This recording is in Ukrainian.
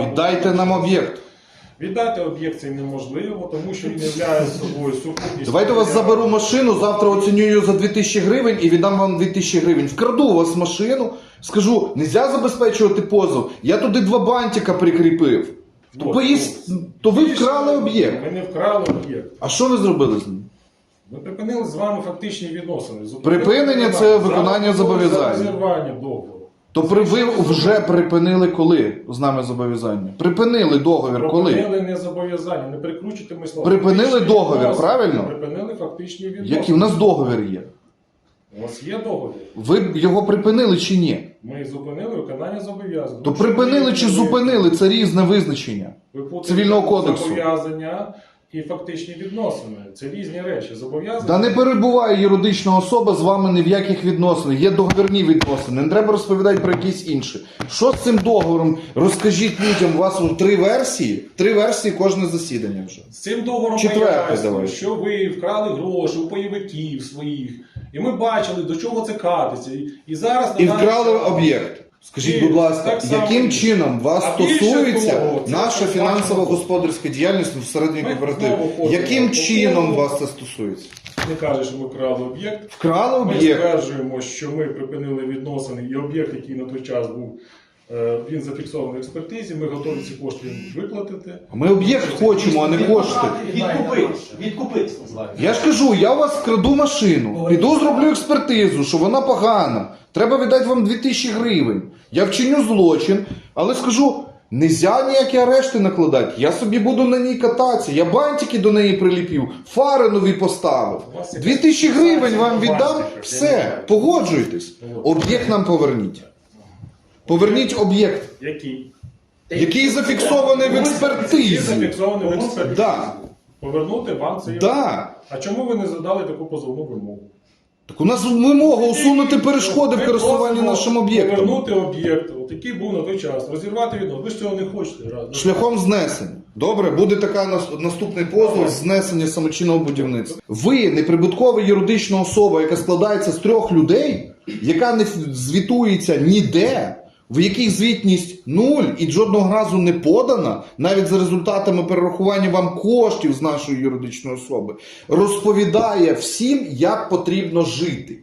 Віддайте нам об'єкт. Віддати об'єкт це неможливо, тому що він являє собою сукупність. Давайте у вас заберу машину, завтра оціню її за 2000 гривень і віддам вам 2000 гривень. Вкраду у вас машину, скажу, нельзя забезпечувати позов. Я туди два бантика прикріпив. То, Вот, поїс... ну, то ви вкрали об'єкт. Ми не вкрали об'єкт. А що ви зробили з ним? Ми припинили з вами фактичні відносини. Зупинили Припинення це виконання. зобов'язань. за розірвання договору. То при ви вже припинили коли з нами зобов'язання? Припинили договір коли? Припинили не зобов'язання, не прикручуйте ми слова. Припинили Фактичні договір, відносини. правильно? Припинили фактичні відносини. Який у нас договір є? У вас є договір. Ви його припинили чи ні? Ми зупинили виконання зобов'язань. То припинили чи зупинили це різне визначення. Ви Цивільного кодексу. Зобов'язання і фактичні відносини. Це різні речі. Зобов'язання. Та не перебуває юридична особа з вами ні в яких відносинах. Є договірні відносини. Не треба розповідати про якісь інші. Що з цим договором? Розкажіть людям, у вас у три версії. Три версії кожне засідання вже. З цим договором Четверте давай. що ви вкрали гроші у бойовиків своїх. І ми бачили, до чого це катиться. І, і зараз на І даний вкрали час- об'єкт. Скажіть, будь ласка, яким чином вас стосується наша фінансово-господарська діяльність всередині Ми кооперативу? Яким чином вас це стосується? Не каже, що ми вкрали об'єкт. Вкрали Ми об'єкт. стверджуємо, що ми припинили відносини, і об'єкт, який на той час був, він зафіксований в експертизі. Ми готові ці кошти виплатити. А Ми об'єкт хочемо, а не кошти. Відкупити. Відкупити називається. Я ж кажу, я у вас вкраду машину, піду зроблю експертизу, що вона погана. Треба віддати вам 2000 гривень. Я вчиню злочин, але скажу, нельзя ніякі арешти накладати. Я собі буду на ній кататися. Я бантики до неї приліпів, фари нові поставив. У вас 2000 гривень вам віддам, все, погоджуйтесь. Об'єкт нам поверніть. Поверніть об'єкт, Який? який зафіксований в Який експертизі. зафіксований в експертизі. Да. Повернути вам цей Да. А чому ви не задали таку позовну вимогу? Так у нас вимога усунути перешкоди в Ми користуванні просимо нашим об'єктом. Повернути об'єкт, от який був на той час, розірвати відносини. Ви ж цього не хочете. раз. Шляхом знесення. Добре, буде така нас- наступний позов знесення самочинного будівництва. Ви неприбуткова юридична особа, яка складається з трьох людей, яка не ф- звітується ніде, в яких звітність нуль і жодного разу не подана, навіть за результатами перерахування вам коштів з нашої юридичної особи, розповідає всім, як потрібно жити.